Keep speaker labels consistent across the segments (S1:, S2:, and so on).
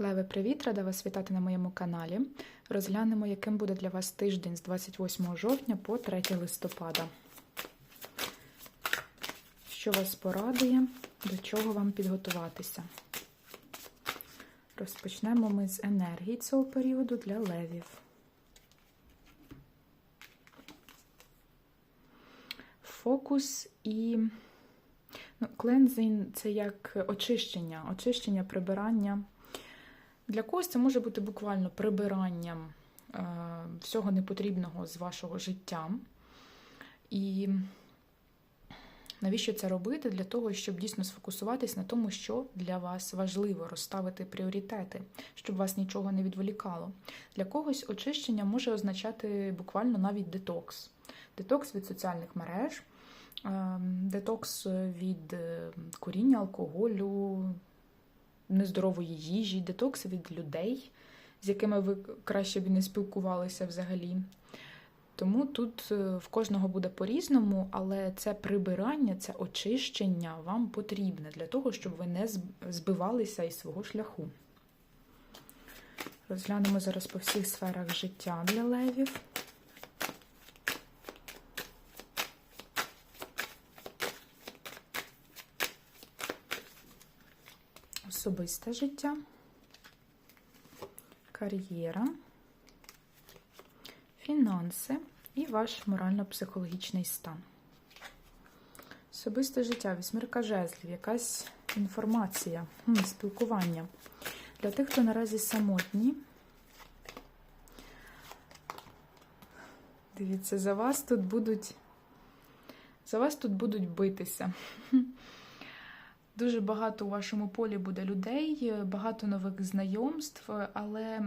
S1: Леве, привіт! Рада вас вітати на моєму каналі. Розглянемо, яким буде для вас тиждень з 28 жовтня по 3 листопада. Що вас порадує, до чого вам підготуватися? Розпочнемо ми з енергії цього періоду для левів. Фокус і ну, клензинг це як очищення, очищення, прибирання. Для когось це може бути буквально прибиранням е, всього непотрібного з вашого життя. І навіщо це робити? Для того, щоб дійсно сфокусуватись на тому, що для вас важливо, розставити пріоритети, щоб вас нічого не відволікало. Для когось очищення може означати буквально навіть детокс. Детокс від соціальних мереж, е, детокс від е, куріння, алкоголю, нездорової їжі, детокс від людей, з якими ви краще б не спілкувалися взагалі. Тому тут е, в кожного буде по-різному, але це прибирання, це очищення вам потрібне для того, щоб ви не збивалися із свого шляху. Розглянемо зараз по всіх сферах життя для левів. Особисте життя, кар'єра, фінанси і ваш морально-психологічний стан. Особисте життя, вісьмірка жезлів, якась інформація, спілкування. Для тих, хто наразі самотні. Дивіться, за вас тут будуть. За вас тут будуть битися. Дуже багато у вашому полі буде людей, багато нових знайомств, але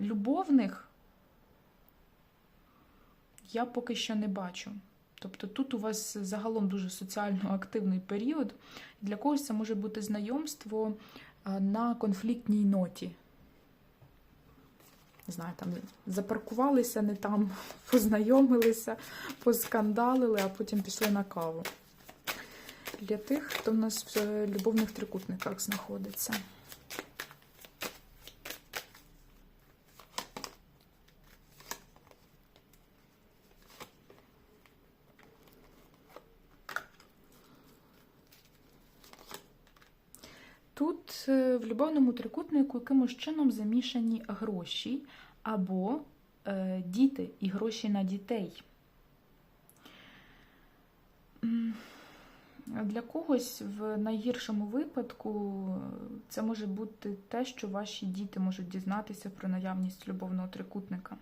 S1: любовних я поки що не бачу. Тобто тут у вас загалом дуже соціально активний період. Для когось це може бути знайомство на конфліктній ноті. Не знаю, там запаркувалися не там, познайомилися, поскандалили, а потім пішли на каву для тих, хто в нас в любовних трикутниках знаходиться. Тут е, в любовному трикутнику якимось чином замішані гроші або е, діти і гроші на дітей. Для когось в найгіршому випадку це може бути те, що ваші діти можуть дізнатися про наявність любовного трикутника.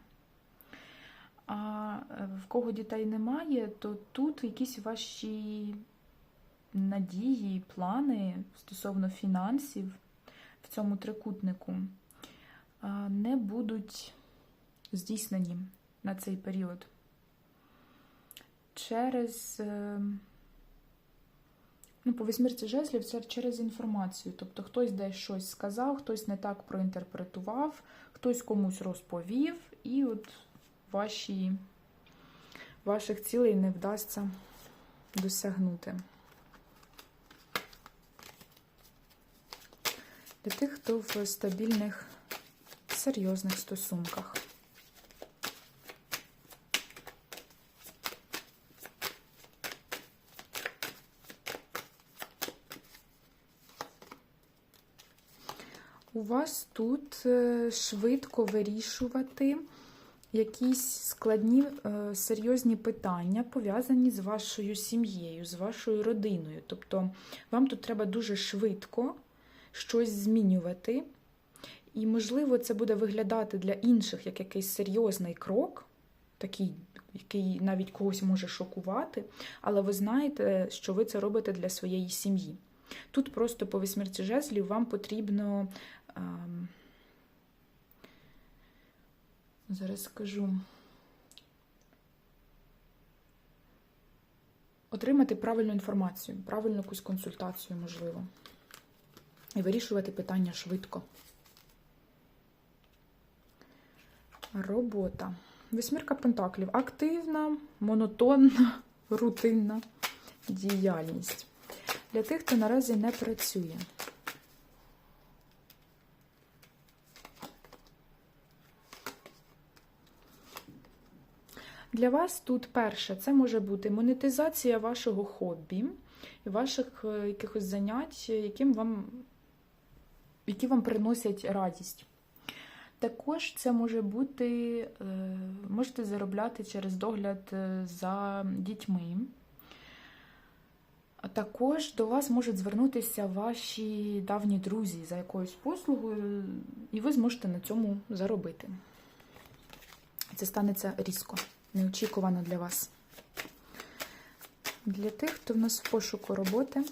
S1: А в кого дітей немає, то тут якісь ваші надії, плани стосовно фінансів в цьому трикутнику не будуть здійснені на цей період. Через Ну, по вісьмірці жезлів це через інформацію. Тобто хтось десь щось сказав, хтось не так проінтерпретував, хтось комусь розповів, і от ваші, ваших цілей не вдасться досягнути. Для тих, хто в стабільних, серйозних стосунках. У вас тут е, швидко вирішувати якісь складні е, серйозні питання, пов'язані з вашою сім'єю, з вашою родиною. Тобто вам тут треба дуже швидко щось змінювати. І, можливо, це буде виглядати для інших як якийсь серйозний крок, такий, який навіть когось може шокувати, але ви знаєте, що ви це робите для своєї сім'ї. Тут просто по вісьмірці жезлів вам потрібно зараз скажу. Отримати правильну інформацію, правильну якусь консультацію, можливо. І вирішувати питання швидко. Робота. Восьмірка пентаклів. Активна, монотонна, рутинна діяльність. Для тих, хто наразі не працює. Для вас тут перше, це може бути монетизація вашого хобі ваших е, якихось занять, яким вам, які вам приносять радість. Також це може бути, е, можете заробляти через догляд е, за дітьми. Також до вас можуть звернутися ваші давні друзі за якоюсь послугою, і ви зможете на цьому заробити. Це станеться різко, неочікувано для вас. Для тих, хто в нас в пошуку роботи.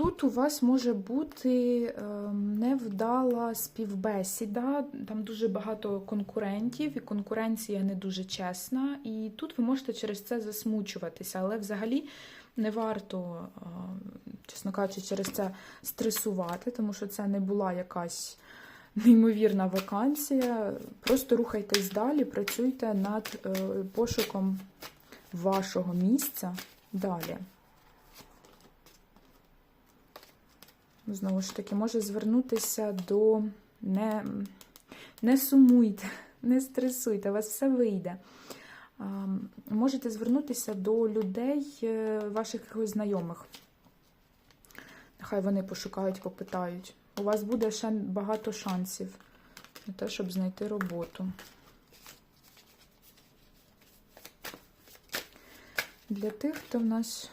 S1: Тут у вас може бути е, невдала співбесіда, там дуже багато конкурентів, і конкуренція не дуже чесна. І тут ви можете через це засмучуватися, але взагалі не варто, е, чесно кажучи, через це стресувати, тому що це не була якась неймовірна вакансія. Просто рухайтесь далі, працюйте над е, пошуком вашого місця далі. Знову ж таки, може звернутися до не, не сумуйте, не стресуйте, у вас все вийде. Можете звернутися до людей, е, ваших якихось знайомих. Нехай вони пошукають, попитають. У вас буде ще багато шансів на те, щоб знайти роботу. Для тих, хто в нас.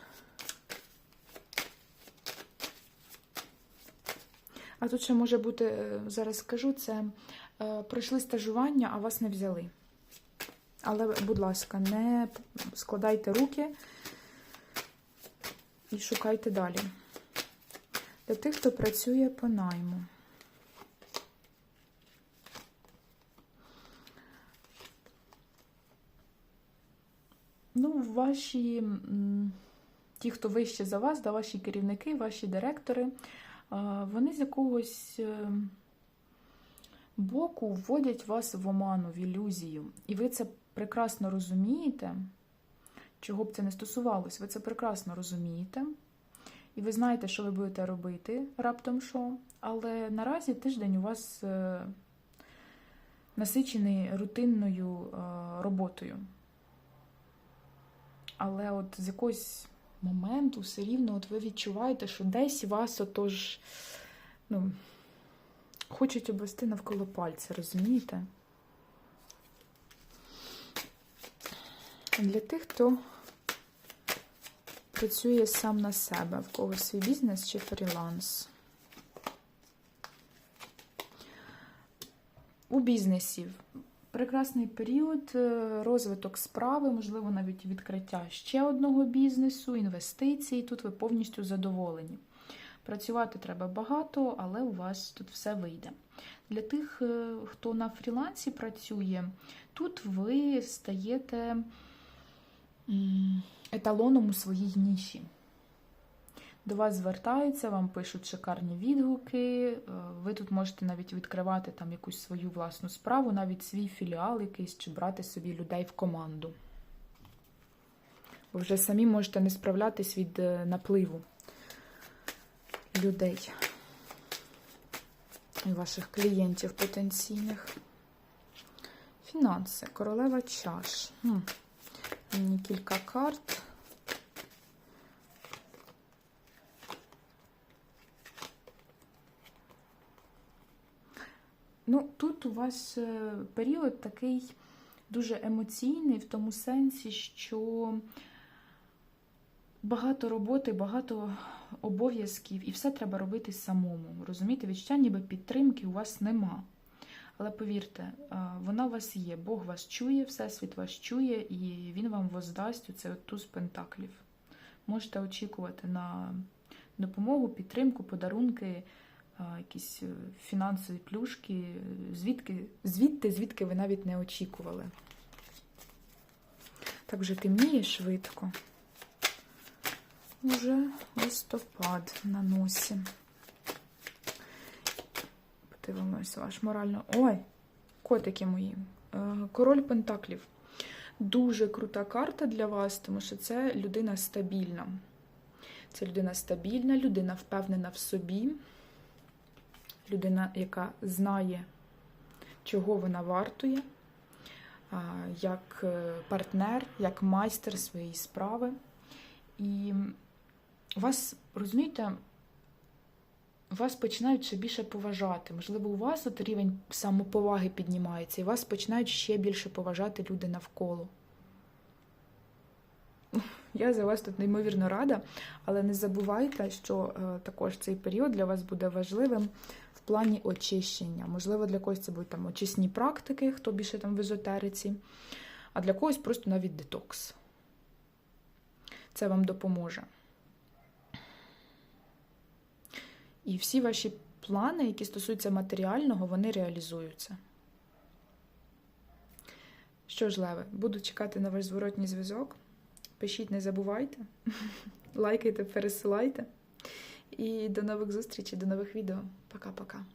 S1: А тут ще може бути, е, зараз скажу, це е, пройшли стажування, а вас не взяли. Але, будь ласка, не складайте руки і шукайте далі. Для тих, хто працює по найму. Ну, ваші, ті, хто вище за вас, да, ваші керівники, ваші директори, вони з якогось е, боку вводять вас в оману, в ілюзію. І ви це прекрасно розумієте, чого б це не стосувалось, ви це прекрасно розумієте. І ви знаєте, що ви будете робити раптом що. Але наразі тиждень у вас е, насичений рутинною е, роботою. Але от з якогось моменту все рівно от ви відчуваєте, що десь вас отож, ну, хочуть обвести навколо пальця, розумієте? Для тих, хто працює сам на себе, в когось свій бізнес чи фріланс. У бізнесі прекрасний період, е, розвиток справи, можливо, навіть відкриття ще одного бізнесу, інвестицій. Тут ви повністю задоволені. Працювати треба багато, але у вас тут все вийде. Для тих, е, хто на фрілансі працює, тут ви стаєте еталоном у своїй ніші. До вас звертаються, вам пишуть шикарні відгуки. е, Ви тут можете навіть відкривати там якусь свою власну справу, навіть свій філіал якийсь, чи брати собі людей в команду. Ви вже самі можете не справлятись від е, напливу людей і ваших клієнтів потенційних. Фінанси, королева чаш. Мені кілька карт. Ну, тут у вас е, період такий дуже емоційний, в тому сенсі, що багато роботи, багато обов'язків, і все треба робити самому. Розумієте, відчуття, ніби підтримки у вас нема. Але повірте, вона у вас є, Бог вас чує, Всесвіт вас чує, і Він вам воздасть оце от туз пентаклів. Можете очікувати на допомогу, підтримку, подарунки, якісь е, фінансові плюшки, звідки, звідти, звідки ви навіть не очікували. Так вже темніє швидко. Уже листопад на носі. Подивимось ваш морально. Ой, котики мої. Е, Король Пентаклів. Дуже крута карта для вас, тому що це людина стабільна. Це людина стабільна, людина впевнена в собі, людина, яка знає, чого вона вартує, як е, партнер, як майстер своєї справи. І вас, розумієте, вас починають ще більше поважати. Можливо, у вас от рівень самоповаги піднімається, і вас починають ще більше поважати люди навколо. Я за вас тут неймовірно рада, але не забувайте, що е, також цей період для вас буде важливим в плані очищення. Можливо, для когось це будуть там очисні практики, хто більше там в езотериці, а для когось просто навіть детокс. Це вам допоможе. І всі ваші плани, які стосуються матеріального, вони реалізуються. Що ж, Леве, буду чекати на ваш зворотній зв'язок. Пишіть, не забувайте, лайкайте, пересилайте. І до нових зустрічей, до нових відео. Пока-пока.